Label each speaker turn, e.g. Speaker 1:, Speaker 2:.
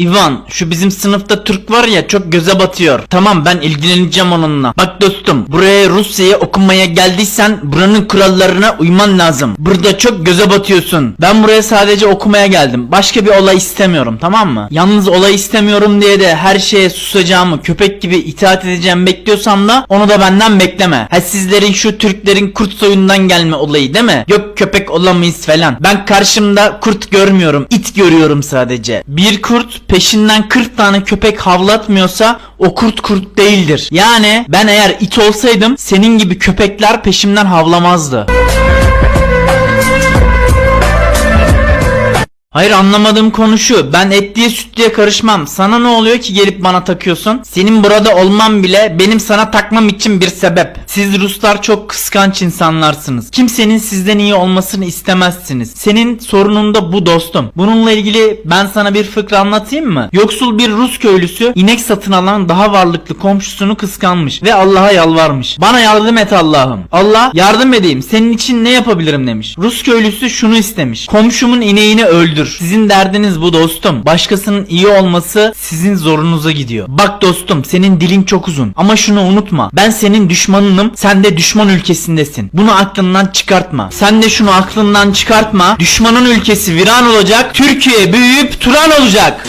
Speaker 1: Ivan şu bizim sınıfta Türk var ya çok göze batıyor. Tamam ben ilgileneceğim onunla. Bak dostum buraya Rusya'ya okumaya geldiysen buranın kurallarına uyman lazım. Burada çok göze batıyorsun. Ben buraya sadece okumaya geldim. Başka bir olay istemiyorum tamam mı? Yalnız olay istemiyorum diye de her şeye susacağımı köpek gibi itaat edeceğim bekliyorsan da onu da benden bekleme. Ha sizlerin şu Türklerin kurt soyundan gelme olayı değil mi? Yok köpek olamayız falan. Ben karşımda kurt görmüyorum. it görüyorum sadece. Bir kurt peşinden 40 tane köpek havlatmıyorsa o kurt kurt değildir. Yani ben eğer it olsaydım senin gibi köpekler peşimden havlamazdı. Hayır anlamadığım konu şu. Ben etliye sütlüye karışmam. Sana ne oluyor ki gelip bana takıyorsun? Senin burada olmam bile benim sana takmam için bir sebep. Siz Ruslar çok kıskanç insanlarsınız. Kimsenin sizden iyi olmasını istemezsiniz. Senin sorunun da bu dostum. Bununla ilgili ben sana bir fıkra anlatayım mı? Yoksul bir Rus köylüsü inek satın alan daha varlıklı komşusunu kıskanmış ve Allah'a yalvarmış. Bana yardım et Allah'ım. Allah yardım edeyim. Senin için ne yapabilirim demiş. Rus köylüsü şunu istemiş. Komşumun ineğini öldür. Sizin derdiniz bu dostum. Başkasının iyi olması sizin zorunuza gidiyor. Bak dostum senin dilin çok uzun. Ama şunu unutma. Ben senin düşmanınım. Sen de düşman ülkesindesin. Bunu aklından çıkartma. Sen de şunu aklından çıkartma. Düşmanın ülkesi viran olacak. Türkiye büyüyüp Turan olacak.